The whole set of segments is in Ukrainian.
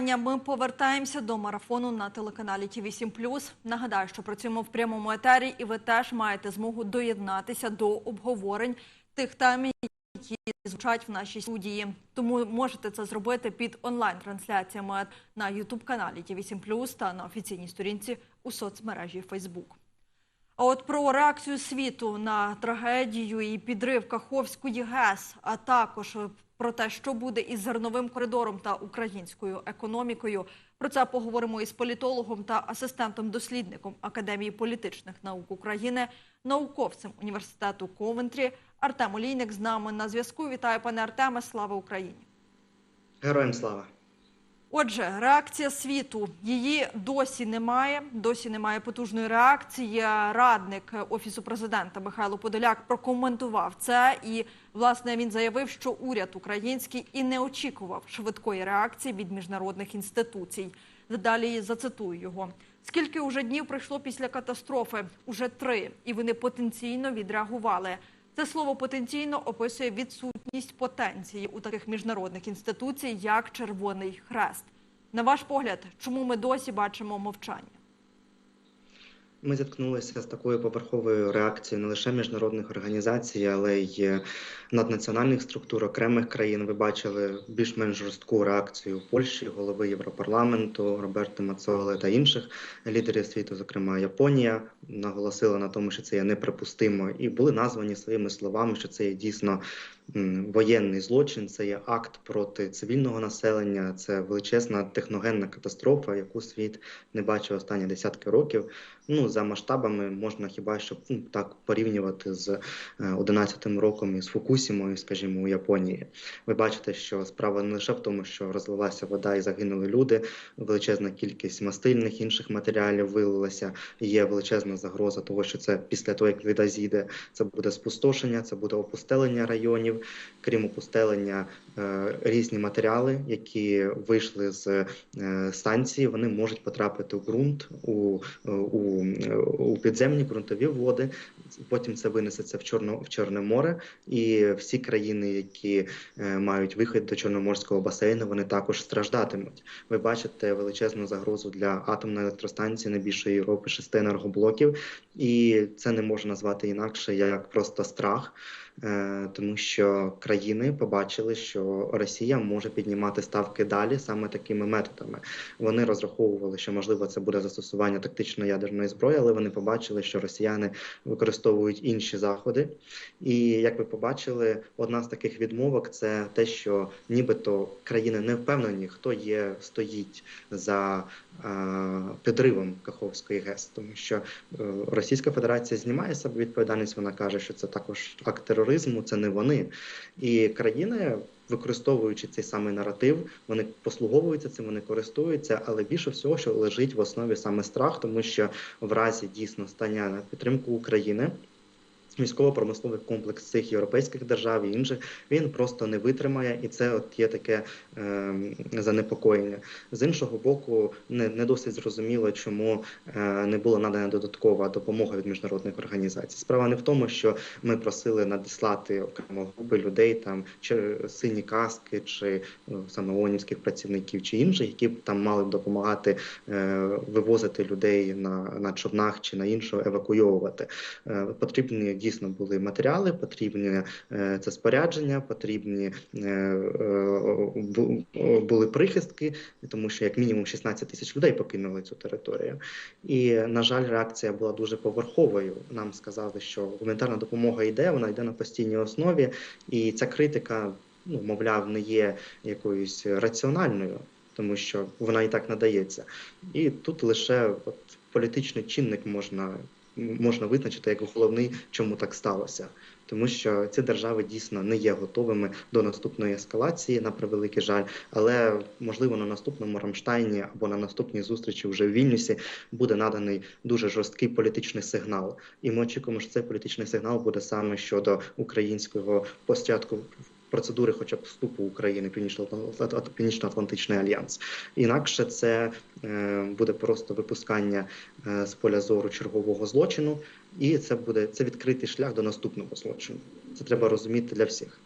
вітання. Ми повертаємося до марафону на телеканалі ТІВІ 7 Нагадаю, що працюємо в прямому етері, і ви теж маєте змогу доєднатися до обговорень тих тем, які звучать в нашій студії. Тому можете це зробити під онлайн-трансляціями на ютуб каналі ТІВІ 7 та на офіційній сторінці у соцмережі Фейсбук. А от про реакцію світу на трагедію і підрив Каховської ГЕС, а також про те, що буде із зерновим коридором та українською економікою. Про це поговоримо із політологом та асистентом-дослідником Академії політичних наук України, науковцем університету Ковентрі Артем Олійник з нами на зв'язку. Вітаю, пане Артеме. Слава Україні! Героям слава! Отже, реакція світу її досі немає. Досі немає потужної реакції. Радник офісу президента Михайло Подоляк прокоментував це, і власне він заявив, що уряд український і не очікував швидкої реакції від міжнародних інституцій. Далі зацитую його. Скільки уже днів пройшло після катастрофи? Уже три, і вони потенційно відреагували. Це слово потенційно описує відсутність потенції у таких міжнародних інституцій, як Червоний Хрест. На ваш погляд, чому ми досі бачимо мовчання? Ми зіткнулися з такою поверховою реакцією не лише міжнародних організацій, але й наднаціональних структур окремих країн. Ви бачили більш-менш жорстку реакцію Польщі, голови Європарламенту Роберти Мацоли та інших лідерів світу, зокрема Японія, наголосила на тому, що це є неприпустимо, і були названі своїми словами, що це є дійсно воєнний злочин, це є акт проти цивільного населення, це величезна техногенна катастрофа, яку світ не бачив останні десятки років. Ну за масштабами можна хіба що ну, так порівнювати з 11-м роком із Фукусімою, скажімо, у Японії. Ви бачите, що справа не лише в тому, що розлилася вода і загинули люди. Величезна кількість мастильних інших матеріалів вилилася. Є величезна загроза того, що це після того, як вода зійде, це буде спустошення, це буде опустелення районів. Крім опустелення, різні матеріали, які вийшли з станції, вони можуть потрапити у ґрунт у, у, у підземні ґрунтові води. Потім це винесеться в Чорно в Чорне море, і всі країни, які мають вихід до Чорноморського басейну, вони також страждатимуть. Ви бачите величезну загрозу для атомної електростанції найбільшої Європи, шести енергоблоків, і це не можна назвати інакше як просто страх. Тому що країни побачили, що Росія може піднімати ставки далі саме такими методами. Вони розраховували, що можливо це буде застосування тактичної ядерної зброї, але вони побачили, що росіяни використовують інші заходи. І як ви побачили, одна з таких відмовок це те, що нібито країни не впевнені, хто є стоїть за підривом Каховської ГЕС, тому що Російська Федерація знімає себе відповідальність. Вона каже, що це також акт тероризму, це не вони і країни. Використовуючи цей самий наратив, вони послуговуються цим, вони користуються, але більше всього, що лежить в основі саме страх, тому що в разі дійсно стання на підтримку України. Військово-промисловий комплекс цих європейських держав і інших він просто не витримає, і це от є таке е, занепокоєння. З іншого боку, не не досить зрозуміло, чому е, не була надана додаткова допомога від міжнародних організацій. Справа не в тому, що ми просили надіслати окремо групи людей, там чи сині каски, чи ну, саме ООНівських працівників, чи інших, які б там мали б допомагати е, вивозити людей на, на човнах чи на іншого евакуйовувати. Е, потрібні дійсно були матеріали, потрібні це спорядження, потрібні були прихистки, тому що як мінімум 16 тисяч людей покинули цю територію. І на жаль, реакція була дуже поверховою. Нам сказали, що гуманітарна допомога йде, вона йде на постійній основі, і ця критика, ну мовляв, не є якоюсь раціональною. Тому що вона і так надається, і тут лише от політичний чинник можна можна визначити як головний, чому так сталося, тому що ці держави дійсно не є готовими до наступної ескалації, на превеликий жаль, але можливо на наступному Рамштайні або на наступній зустрічі вже в Вільнюсі буде наданий дуже жорсткий політичний сигнал. І ми очікуємо, що цей політичний сигнал буде саме щодо українського початку процедури, хоча б вступу України в Північно-Атлантичний альянс. Інакше це буде просто випускання з поля зору чергового злочину, і це буде це відкритий шлях до наступного злочину. Це треба розуміти для всіх.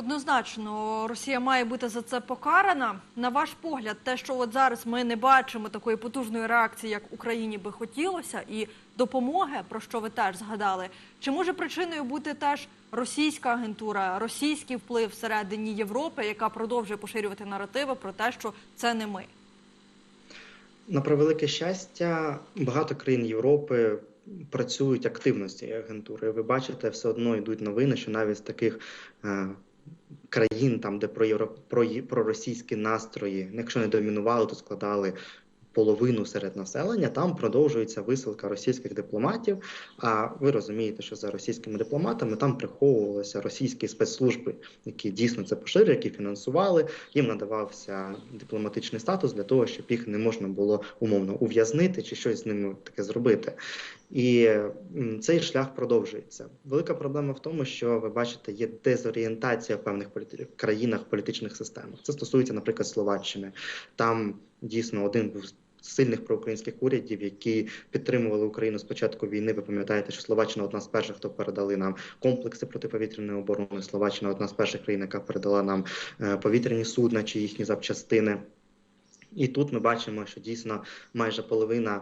Однозначно, Росія має бути за це покарана. На ваш погляд, те, що от зараз ми не бачимо такої потужної реакції, як Україні би хотілося, і допомоги, про що ви теж згадали, чи може причиною бути теж російська агентура, російський вплив всередині Європи, яка продовжує поширювати наративи про те, що це не ми? На превелике щастя, багато країн Європи працюють активно з цією агентурою. Ви бачите, все одно йдуть новини, що навіть з таких е, країн, там де про, проросійські настрої, якщо не домінували, то складали. Половину серед населення там продовжується висилка російських дипломатів. А ви розумієте, що за російськими дипломатами там приховувалися російські спецслужби, які дійсно це поширювали, які фінансували. Їм надавався дипломатичний статус для того, щоб їх не можна було умовно ув'язнити чи щось з ними таке зробити. І цей шлях продовжується. Велика проблема в тому, що ви бачите, є дезорієнтація в певних політи... країнах політичних системах. Це стосується, наприклад, Словаччини. Там дійсно один був з сильних проукраїнських урядів, які підтримували Україну з початку війни. Ви пам'ятаєте, що Словаччина одна з перших, хто передали нам комплекси протиповітряної оборони. Словаччина одна з перших країн, яка передала нам е, повітряні судна чи їхні запчастини. І тут ми бачимо, що дійсно майже половина.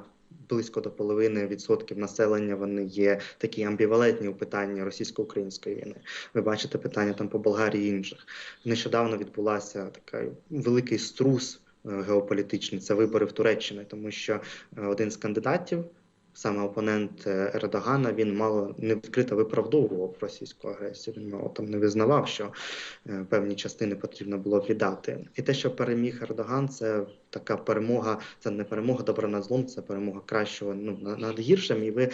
Близько до половини відсотків населення вони є такі амбівалентні у питанні російсько-української війни. Ви бачите питання там по Болгарії і інших. Нещодавно відбулася така великий струс е, геополітичний. Це вибори в Туреччині, тому що е, один з кандидатів, саме опонент е, Ердогана, він мало не відкрито виправдовував російську агресію. Він мало там не визнавав, що певні частини потрібно було віддати. І те, що переміг Ердоган, це така перемога. Це не перемога добра над злом, це перемога кращого ну на- над гіршим. І ви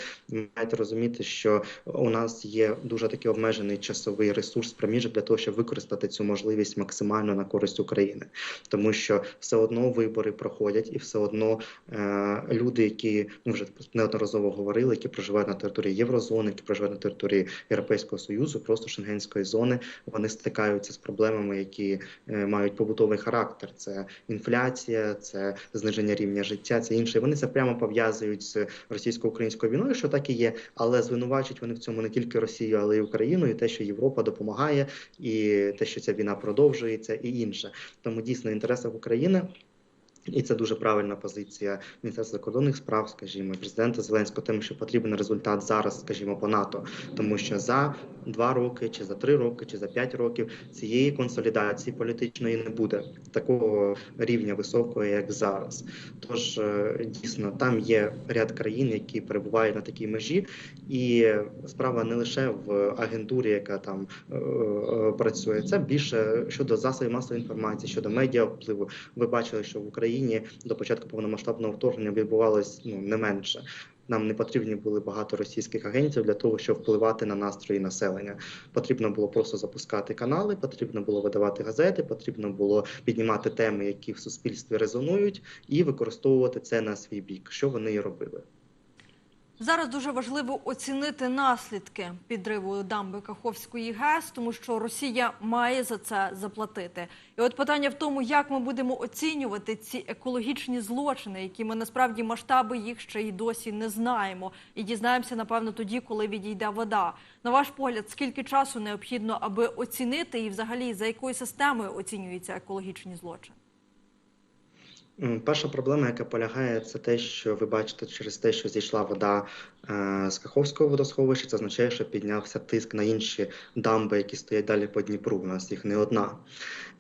маєте розуміти, що у нас є дуже такий обмежений часовий ресурс проміжок для того, щоб використати цю можливість максимально на користь України, тому що все одно вибори проходять, і все одно е, люди, які ну вже неодноразово говорили, які проживають на території Єврозони, які проживають на території Європейського союзу, просто шенгенської зони, вони стикаються з проблемами, які е, мають побутовий характер. Це інфляція, це зниження рівня життя, це інше. Вони це прямо пов'язують з російсько-українською війною, що так і є, але звинувачують вони в цьому не тільки Росію, але й Україну, і те, що Європа допомагає, і те, що ця війна продовжується, і інше. Тому дійсно в інтересах України. І це дуже правильна позиція Міністерства закордонних справ, скажімо, президента Зеленського, тим, що потрібен результат зараз, скажімо, по НАТО, тому що за два роки, чи за три роки, чи за п'ять років цієї консолідації політичної не буде такого рівня високого, як зараз. Тож е, дійсно там є ряд країн, які перебувають на такій межі, і справа не лише в агентурі, яка там е, е, працює, це більше щодо засобів масової інформації, щодо медіа впливу. Ви бачили, що в Україні до початку повномасштабного вторгнення відбувалось ну не менше. Нам не потрібні були багато російських агентів для того, щоб впливати на настрої населення. Потрібно було просто запускати канали, потрібно було видавати газети, потрібно було піднімати теми, які в суспільстві резонують, і використовувати це на свій бік, що вони і робили. Зараз дуже важливо оцінити наслідки підриву дамби Каховської ГЕС, тому що Росія має за це заплатити. І от питання в тому, як ми будемо оцінювати ці екологічні злочини, які ми насправді масштаби їх ще й досі не знаємо, і дізнаємося напевно тоді, коли відійде вода. На ваш погляд, скільки часу необхідно, аби оцінити, і взагалі за якою системою оцінюються екологічні злочини? Перша проблема, яка полягає, це те, що ви бачите через те, що зійшла вода е, з Каховського водосховища, це означає, що піднявся тиск на інші дамби, які стоять далі по Дніпру. У нас їх не одна.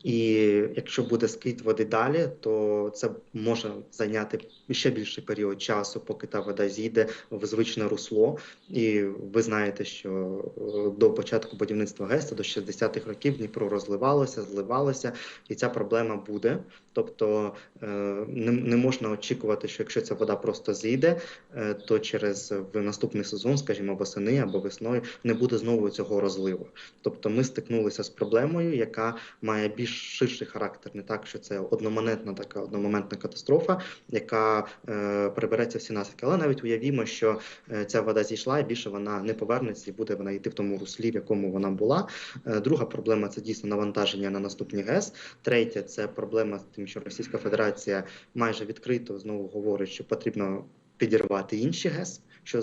І якщо буде скид води далі, то це може зайняти ще більший період часу, поки та вода зійде в звичне русло. І ви знаєте, що е, до початку будівництва ГЕС, до 60-х років Дніпро розливалося, зливалося, і ця проблема буде. Тобто е, не, можна очікувати, що якщо ця вода просто зійде, е, то через в наступний сезон, скажімо, восени або весною, не буде знову цього розливу. Тобто ми стикнулися з проблемою, яка має більш ширший характер, не так, що це одномоментна така одномоментна катастрофа, яка е, прибереться всі наслідки. Але навіть уявімо, що ця вода зійшла, і більше вона не повернеться, і буде вона йти в тому руслі, в якому вона була. Друга проблема це дійсно навантаження на наступні ГЕС. Третє це проблема з тим, що Російська Федерація майже відкрито знову говорить, що потрібно підірвати інші ГЕС, що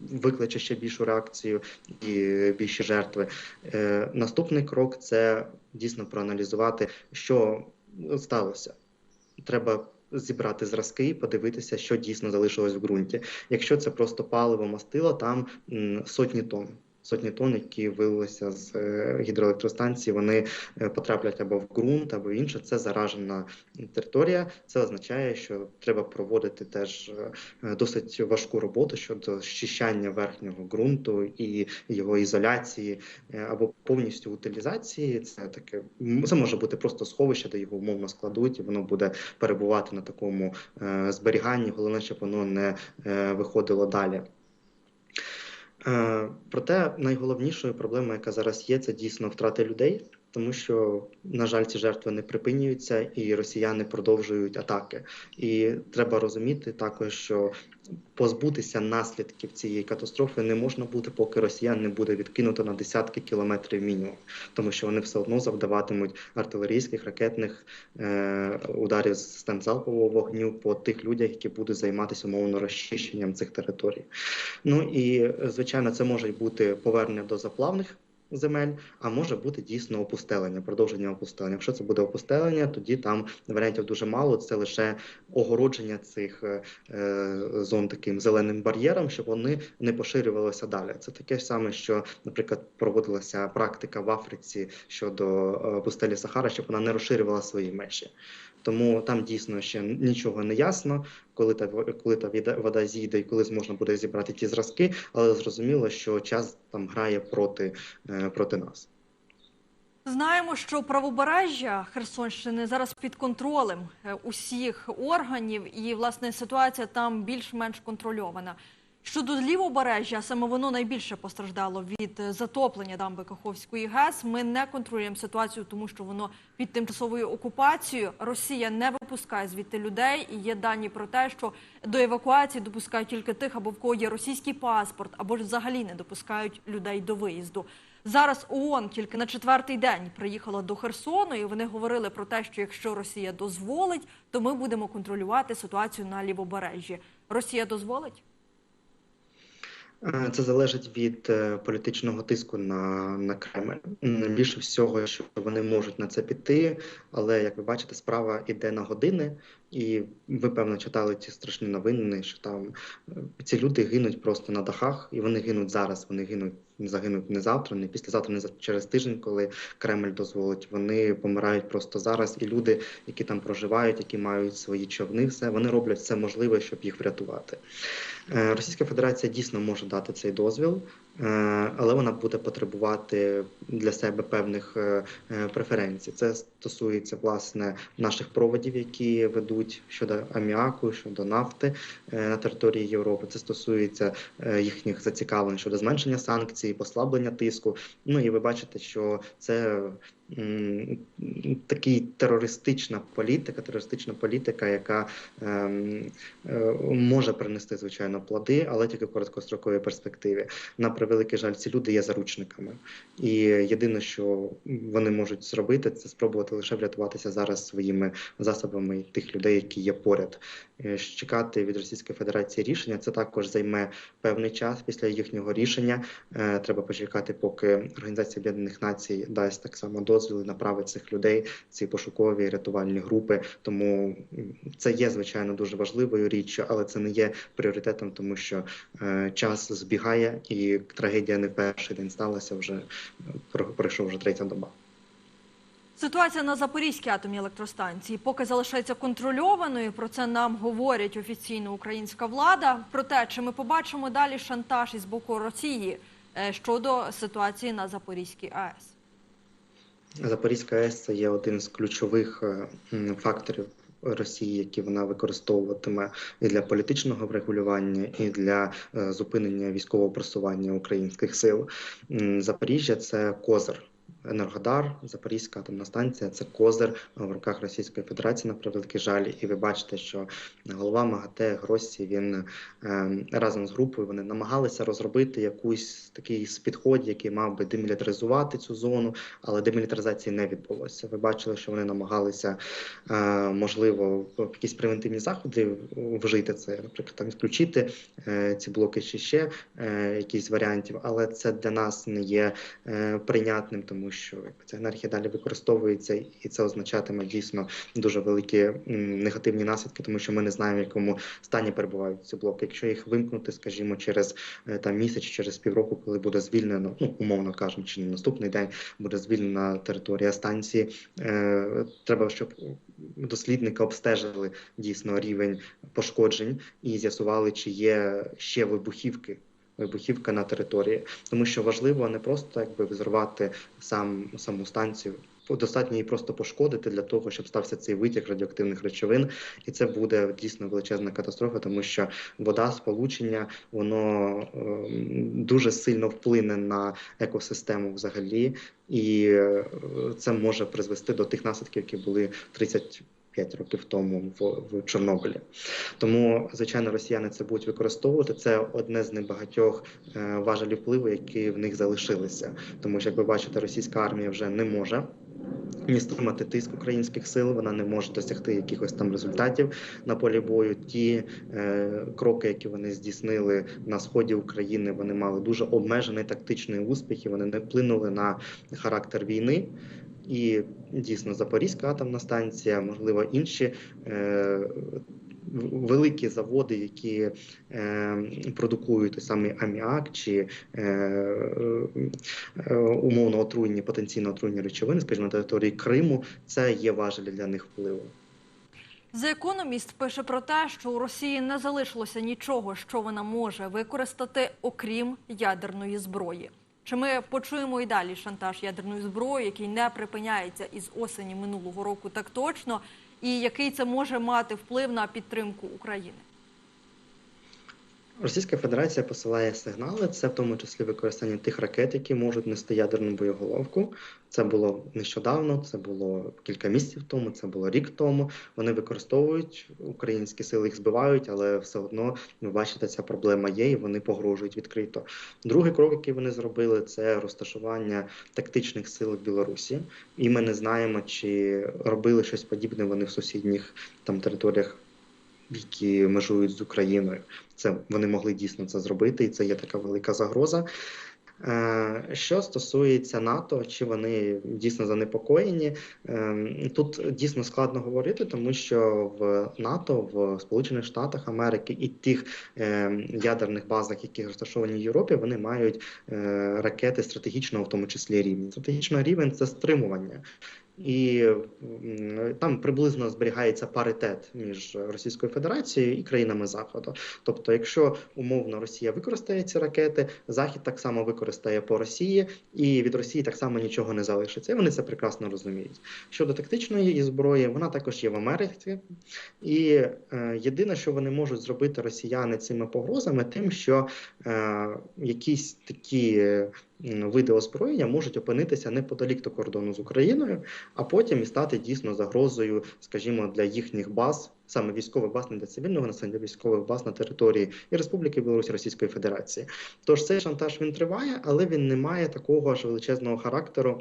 викличе ще більшу реакцію і більші жертви. Е, Наступний крок це дійсно проаналізувати, що сталося. Треба зібрати зразки і подивитися, що дійсно залишилось в ґрунті. Якщо це просто паливо мастило, там сотні тонн. Сотні тонн, які вилилися з е, гідроелектростанції, вони е, потраплять або в ґрунт, або в інше. Це заражена територія. Це означає, що треба проводити теж е, досить важку роботу щодо щищання верхнього ґрунту і його ізоляції або повністю утилізації. Це таке це може бути просто сховище, де його умовно складуть, і воно буде перебувати на такому зберіганні. Головне, щоб воно не виходило далі. Е, Проте найголовнішою проблемою, яка зараз є, це дійсно втрати людей, тому що, на жаль, ці жертви не припинюються, і росіяни продовжують атаки. І треба розуміти також, що позбутися наслідків цієї катастрофи не можна буде, поки росіян не буде відкинуто на десятки кілометрів мінімум, тому що вони все одно завдаватимуть артилерійських ракетних е, ударів з систем залпового вогню по тих людях, які будуть займатися умовно розчищенням цих територій. Ну і звичайно, це може бути повернення до заплавних. Земель, а може бути дійсно опустелення, продовження опустелення. Якщо це буде опустелення, тоді там варіантів дуже мало. Це лише огородження цих е, е, зон таким зеленим бар'єром, щоб вони не поширювалися далі. Це таке ж саме, що, наприклад, проводилася практика в Африці щодо е, пустелі Сахара, щоб вона не розширювала свої межі. Тому там дійсно ще нічого не ясно, коли та коли та вода- зійде і коли зможна буде зібрати ті зразки, але зрозуміло, що час там грає проти, е, проти нас. Знаємо, що правобережжя Херсонщини зараз під контролем е, усіх органів, і власне ситуація там більш-менш контрольована. Щодо лівобережжя, саме воно найбільше постраждало від е, затоплення дамби Каховської ГЕС. Ми не контролюємо ситуацію, тому що воно під тимчасовою окупацією. Росія не випускає звідти людей. І є дані про те, що до евакуації допускають тільки тих, або в кого є російський паспорт, або ж взагалі не допускають людей до виїзду. Зараз ООН тільки на четвертий день приїхала до Херсону, і вони говорили про те, що якщо Росія дозволить, то ми будемо контролювати ситуацію на лівобережжі. Росія дозволить? Е, Це залежить від е, політичного тиску на, на Кремль. Більше всього, що вони можуть на це піти, але як ви бачите, справа йде на години, і ви певно читали ті страшні новини, що там е, ці люди гинуть просто на дахах, і вони гинуть зараз. Вони гинуть загинуть не завтра, не післязавтра, не за- через тиждень, коли Кремль дозволить. Вони помирають просто зараз. І люди, які там проживають, які мають свої човни, все вони роблять все можливе, щоб їх врятувати. Е, Російська Федерація дійсно може дати цей дозвіл, е, але вона буде потребувати для себе певних е, преференцій. Це стосується власне наших проводів, які ведуть щодо аміаку, щодо нафти на території Європи. Це стосується їхніх зацікавлень щодо зменшення санкцій, послаблення тиску. Ну і ви бачите, що це такий терористична політика, терористична політика, яка ем, е, може принести звичайно плоди, але тільки в короткостроковій перспективі. На превеликий жаль, ці люди є заручниками, і єдине, що вони можуть зробити, це спробувати лише врятуватися зараз своїми засобами тих людей, які є поряд. Е, Чекати від Російської Федерації рішення це також займе певний час після їхнього рішення. Е, Треба почекати, поки Організація Об'єднаних Націй дасть так само дозвіл направить цих людей, ці пошукові рятувальні групи. Тому це є звичайно дуже важливою річчю, але це не є пріоритетом, тому що е, час збігає, і трагедія не перший день сталася вже е, пройшов вже третя доба. Ситуація на Запорізькій атомній електростанції поки залишається контрольованою. Про це нам говорить офіційно українська влада. Про те, чи ми побачимо далі шантаж із боку Росії е, щодо ситуації на Запорізькій АЕС. Запорізька АЕС це є один з ключових е, факторів Росії, які вона використовуватиме і для політичного врегулювання, і для е, зупинення військового просування українських сил. Запоріжжя це козир Енергодар, Запорізька атомна станція це козир в руках Російської Федерації на превеликий жаль. І ви бачите, що голова МАГАТЕ Гроссі він е, разом з групою вони намагалися розробити якусь такий підход, який мав би демілітаризувати цю зону, але демілітаризації не відбулося. Ви бачили, що вони намагалися е, можливо якісь превентивні заходи вжити це, наприклад, там відключити е, ці блоки чи ще якісь варіантів, але це для нас не є прийнятним, тому що ця енергія далі використовується, і це означатиме дійсно дуже великі негативні наслідки, тому що ми не знаємо, в якому стані перебувають ці блоки. Якщо їх вимкнути, скажімо, через е, там місяць, через півроку, коли буде звільнено, ну умовно кажучи, чи на наступний день буде звільнена територія станції, е, треба, щоб дослідники обстежили дійсно рівень пошкоджень і з'ясували, чи є ще вибухівки. Вибухівка на території, тому що важливо не просто якби взорвати сам саму станцію. Достатньо її просто пошкодити для того, щоб стався цей витік радіоактивних речовин, і це буде дійсно величезна катастрофа, тому що вода, сполучення, воно е, дуже сильно вплине на екосистему взагалі, і е, це може призвести до тих наслідків, які були 30 5 років тому в, в Чорнобилі. Тому, звичайно, росіяни це будуть використовувати. Це одне з небагатьох е, важелів впливу, які в них залишилися. Тому що, як ви бачите, російська армія вже не може. Ні стримати тиск українських сил, вона не може досягти якихось там результатів на полі бою. Ті е, кроки, які вони здійснили на сході України, вони мали дуже обмежений тактичний успіх, і вони не вплинули на характер війни. І дійсно Запорізька атомна станція, можливо, інші е, великі заводи, які е, продукують той самий аміак чи е, е, умовно отруєнні, потенційно отруєнні речовини, скажімо, на території Криму, це є важелі для них впливу. The Economist пише про те, що у Росії не залишилося нічого, що вона може використати, окрім ядерної зброї. Чи ми почуємо і далі шантаж ядерною зброєю, який не припиняється із осені минулого року, так точно, і який це може мати вплив на підтримку України? Російська Федерація посилає сигнали, це в тому числі використання тих ракет, які можуть нести ядерну боєголовку. Це було нещодавно, це було кілька місяців тому, це було рік тому. Вони використовують українські сили, їх збивають, але все одно ви бачите, ця проблема є, і вони погрожують відкрито. Другий крок, який вони зробили, це розташування тактичних сил в Білорусі. І ми не знаємо, чи робили щось подібне вони в сусідніх там територіях які межують з Україною. Це вони могли дійсно це зробити, і це є така велика загроза. Е, Що стосується НАТО, чи вони дійсно занепокоєні, Е, тут дійсно складно говорити, тому що в НАТО, в Сполучених Штатах Америки і тих е, ядерних базах, які розташовані в Європі, вони мають ракети стратегічного, в тому числі рівня. Стратегічний рівень це стримування. І там приблизно зберігається паритет між Російською Федерацією і країнами Заходу. Тобто, якщо умовно Росія використає ці ракети, Захід так само використає по Росії, і від Росії так само нічого не залишиться. І вони це прекрасно розуміють. Щодо тактичної зброї, вона також є в Америці, і е, єдине, що вони можуть зробити росіяни цими погрозами, тим, що е, якісь такі. Види озброєння можуть опинитися неподалік до кордону з Україною, а потім і стати дійсно загрозою, скажімо, для їхніх баз, саме військових баз, не для цивільного населення, військових баз на території і Республіки Білорусь Російської Федерації. Тож цей шантаж він триває, але він не має такого ж величезного характеру.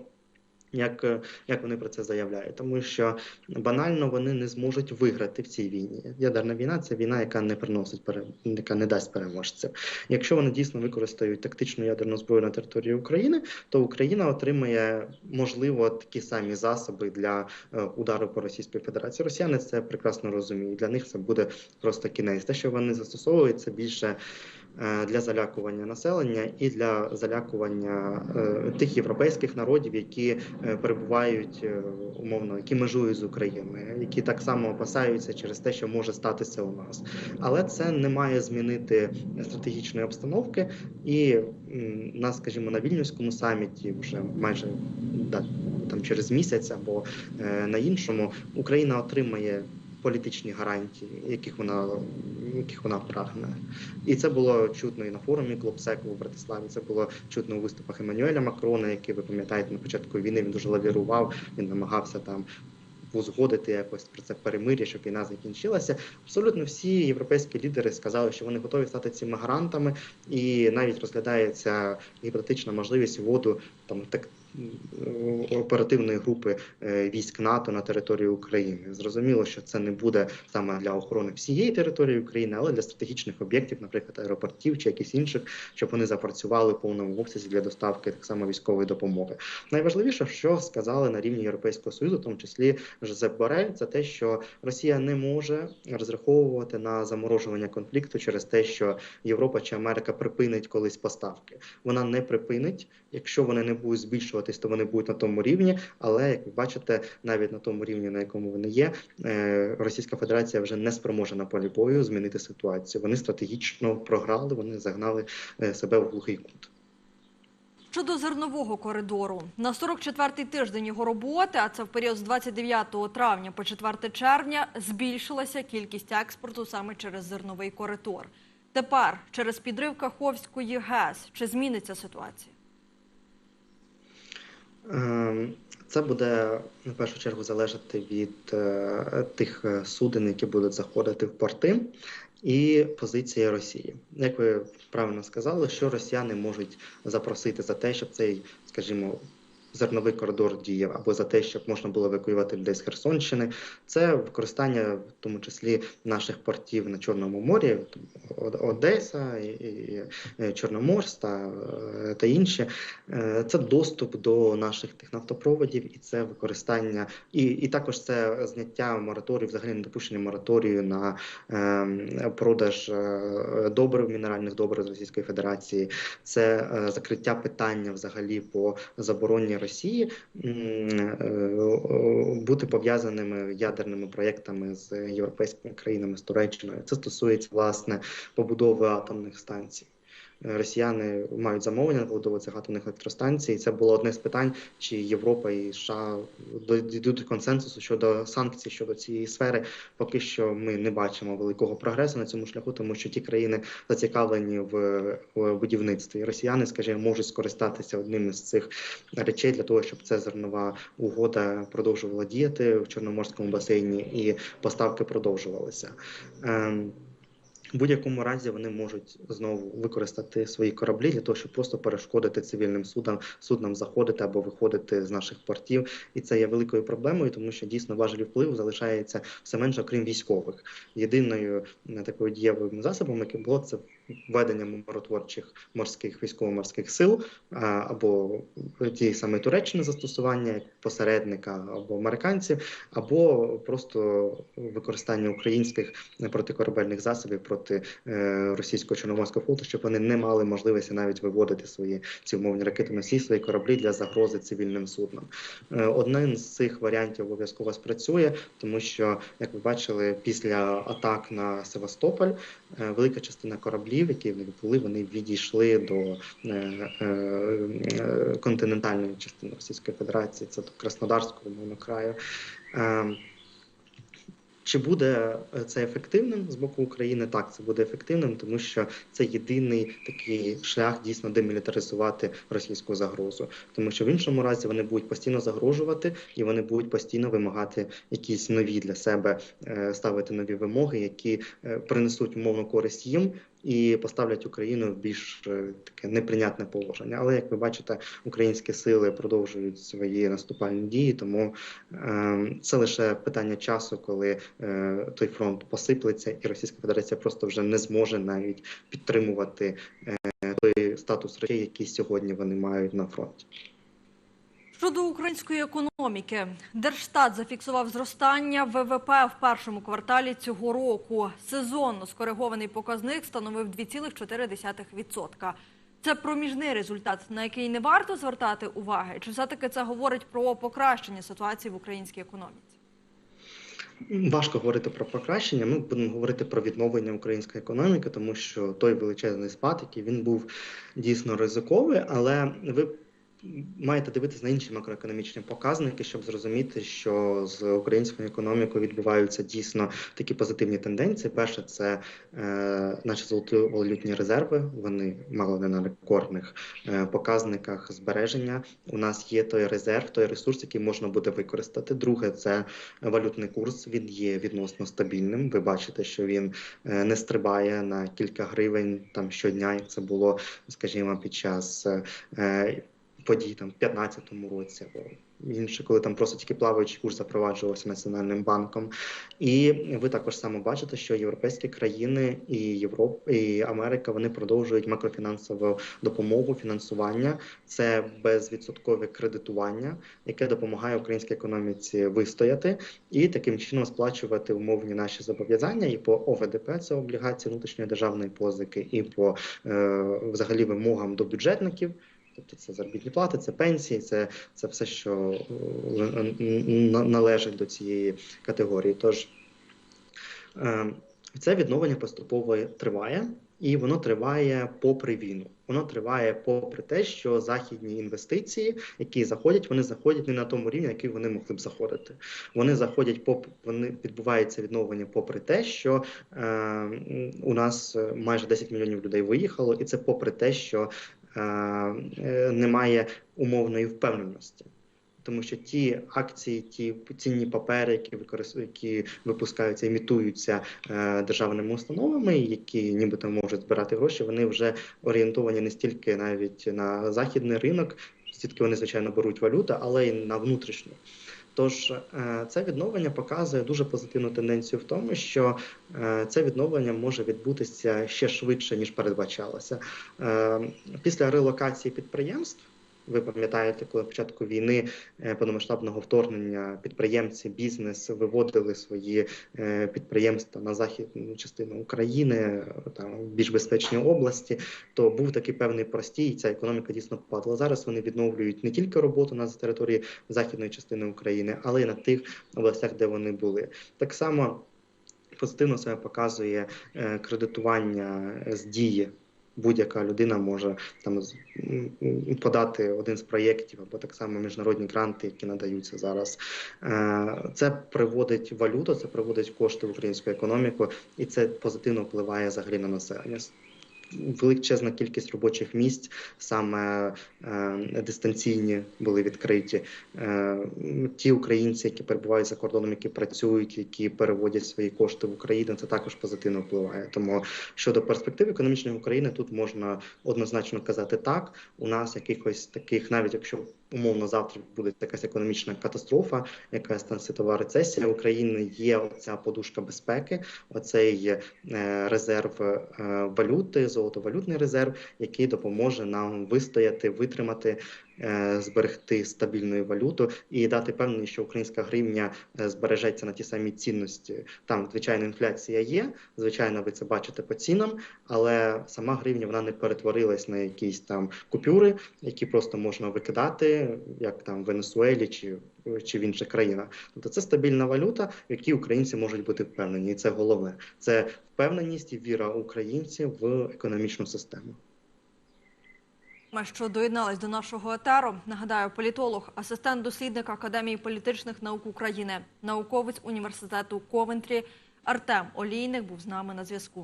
Як, е, як вони про це заявляють, тому що банально вони не зможуть виграти в цій війні. Ядерна війна це війна, яка не приносить пере... яка не дасть переможців. Якщо вони дійсно використають тактичну ядерну зброю на території України, то Україна отримає можливо такі самі засоби для е, удару по Російській Федерації. Росіяни це прекрасно розуміють. Для них це буде просто кінець. Те, що вони застосовують, це більше. Е, Для залякування населення і для залякування е, тих європейських народів, які е, перебувають умовно, які межують з Україною, які так само опасаються через те, що може статися у нас. Але це не має змінити стратегічної обстановки. І м, на, скажімо, на вільнюському саміті вже майже да, там через місяць або на іншому Україна отримає політичні гарантії, яких вона яких вона прагне. І це було чутно і на форумі Клопсеку у Братиславі. Це було чутно у виступах Еммануеля Макрона, який ви пам'ятаєте на початку війни. Він дуже лавірував, він намагався там. Узгодити якось про це перемир'я, щоб війна закінчилася. Абсолютно всі європейські лідери сказали, що вони готові стати цими гарантами, і навіть розглядається гіпотетична можливість вводу там так оперативної групи е, військ НАТО на територію України. Зрозуміло, що це не буде саме для охорони всієї території України, але для стратегічних об'єктів, наприклад, аеропортів чи якихось інших, щоб вони запрацювали повному обсязі для доставки так само військової допомоги. Найважливіше, що сказали на рівні Європейського союзу, в тому числі Жозеп Борель, це те, що Росія не може розраховувати на заморожування конфлікту через те, що Європа чи Америка припинить колись поставки. Вона не припинить. Якщо вони не будуть збільшуватись, то вони будуть на тому рівні. Але як ви бачите, навіть на тому рівні, на якому вони є, е, Російська Федерація вже не спроможна на полі бою змінити ситуацію. Вони стратегічно програли, вони загнали е, себе в глухий кут. Щодо зернового коридору, на 44-й тиждень його роботи, а це в період з 29 травня по 4 червня, збільшилася кількість експорту саме через зерновий коридор. Тепер, через підрив Каховської ГЕС, чи зміниться ситуація? Ем, Це буде на першу чергу залежати від е, тих е, суден, які будуть заходити в порти, і позиції Росії. Як ви правильно сказали, що росіяни можуть запросити за те, щоб цей, скажімо, зерновий коридор діяв, або за те, щоб можна було евакуювати людей з Херсонщини, це використання, в тому числі наших портів на Чорному морі, Од- Одеса, Чорноморськ та, е, та інші. Е, Це доступ до наших тих нафтопроводів, і це використання, і, і також це зняття мораторію, взагалі недопущення мораторію на е, продаж добрив, мінеральних добрив з Російської Федерації. Це е, закриття питання взагалі по забороні Росії е, е, бути пов'язаними ядерними проєктами з європейськими країнами з Туреччиною. Це стосується власне побудови атомних станцій. Росіяни мають замовлення на цих атомних електростанцій. Це було одне з питань, чи Європа і США дійдуть до консенсусу щодо санкцій щодо цієї сфери. Поки що ми не бачимо великого прогресу на цьому шляху, тому що ті країни зацікавлені в, будівництві. Росіяни, скажімо, можуть скористатися одним із цих речей для того, щоб ця зернова угода продовжувала діяти в Чорноморському басейні і поставки продовжувалися. В будь-якому разі вони можуть знову використати свої кораблі для того, щоб просто перешкодити цивільним судам, суднам заходити або виходити з наших портів. І це є великою проблемою, тому що дійсно важелі впливу залишається все менше, окрім військових. Єдиною такою дієвим засобом, яке було це введення миротворчих морських військово-морських сил або тієї саме Туреччини застосування посередника або американців, або просто використання українських протикорабельних засобів проти е, російського чорноморського флоту, щоб вони не мали можливості навіть виводити свої ці умовні ракетоносії, свої кораблі для загрози цивільним суднам. Е, Один з цих варіантів обов'язково спрацює, тому що, як ви бачили, після атак на Севастополь е, велика частина кораблів, які в них були, вони відійшли до е, е, е, континентальної частини Російської Федерації, це до Краснодарського мовно краю. Чи буде це ефективним з боку України? Так, це буде ефективним, тому що це єдиний такий шлях дійсно демілітаризувати російську загрозу, тому що в іншому разі вони будуть постійно загрожувати і вони будуть постійно вимагати якісь нові для себе ставити нові вимоги, які принесуть умовну користь їм. І поставлять Україну в більш е, таке неприйнятне положення. Але як ви бачите, українські сили продовжують свої наступальні дії, тому е, це лише питання часу, коли е, той фронт посиплеться, і Російська Федерація просто вже не зможе навіть підтримувати той статус речей, який сьогодні вони мають на фронті. Щодо української економіки, Держстат зафіксував зростання ВВП в першому кварталі цього року. Сезонно скоригований показник становив 2,4%. Це проміжний результат, на який не варто звертати уваги. Чи все-таки це говорить про покращення ситуації в українській економіці? Важко говорити про покращення. Ми будемо говорити про відновлення української економіки, тому що той величезний спад, який він був дійсно ризиковий, але ви маєте дивитися на інші макроекономічні показники, щоб зрозуміти, що з українською економікою відбуваються дійсно такі позитивні тенденції. Перше, це е, наші золотовалютні резерви. Вони мало не на рекордних е, показниках збереження. У нас є той резерв, той ресурс, який можна буде використати. Друге, це валютний курс. Він є відносно стабільним. Ви бачите, що він е, не стрибає на кілька гривень там щодня, як це було, скажімо, під час. Е, подій там в 15-му році або інше, коли там просто тільки плаваючий курс запроваджувався національним банком. І ви також само бачите, що європейські країни і Європа і Америка вони продовжують макрофінансову допомогу, фінансування. Це безвідсоткове кредитування, яке допомагає українській економіці вистояти і таким чином сплачувати умовні наші зобов'язання і по ОВДП, це облігації внутрішньої державної позики, і по е, взагалі вимогам до бюджетників. Тобто це заробітні плати, це пенсії, це, це все, що е, належить до цієї категорії. Тож е, це відновлення поступово триває, і воно триває попри війну. Воно триває попри те, що західні інвестиції, які заходять, вони заходять не на тому рівні, який вони могли б заходити. Вони заходять поп вони відбувається відновлення попри те, що е, у нас майже 10 мільйонів людей виїхало, і це попри те, що немає умовної впевненості. Тому що ті акції, ті цінні папери, які які випускаються, імітуються е, державними установами, які нібито можуть збирати гроші, вони вже орієнтовані не стільки навіть на західний ринок, звідки вони звичайно беруть валюту, але й на внутрішню. Тож е, це відновлення показує дуже позитивну тенденцію в тому, що е, це відновлення може відбутися ще швидше ніж передбачалося. Е, Після релокації підприємств. Ви пам'ятаєте, коли початку війни е, повномасштабного вторгнення підприємці, бізнес виводили свої е, підприємства на західну частину України, е, там в більш безпечні області, то був такий певний простій, і ця економіка дійсно падала. Зараз вони відновлюють не тільки роботу на території західної частини України, але й на тих областях, де вони були. Так само позитивно себе показує кредитування з дії. Будь-яка людина може там подати один з проєктів або так само міжнародні гранти, які надаються зараз. Е, Це приводить валюту, це приводить кошти в українську економіку, і це позитивно впливає взагалі на населення. Величезна кількість робочих місць, саме е, дистанційні були відкриті. Е, ті українці, які перебувають за кордоном, які працюють, які переводять свої кошти в Україну, це також позитивно впливає. Тому щодо перспектив економічної України, тут можна однозначно казати так. У нас якихось таких, навіть якщо умовно завтра буде якась економічна катастрофа, якась там світова рецесія, України є оця подушка безпеки, оцей е, резерв е, валюти, золотовалютний резерв, який допоможе нам вистояти, витримати, зберегти стабільну валюту і дати певний, що українська гривня е, збережеться на ті самі цінності. Там, звичайно, інфляція є. Звичайно, ви це бачите по цінам, але сама гривня вона не перетворилась на якісь там купюри, які просто можна викидати, як там в Венесуелі чи, чи в інших країнах. Тобто це стабільна валюта, в якій українці можуть бути впевнені, і це головне. Це впевненість і віра українців в економічну систему. Ми що доєднались до нашого етеру. Нагадаю, політолог, асистент дослідника Академії політичних наук України, науковець університету Ковентрі Артем Олійник був з нами на зв'язку.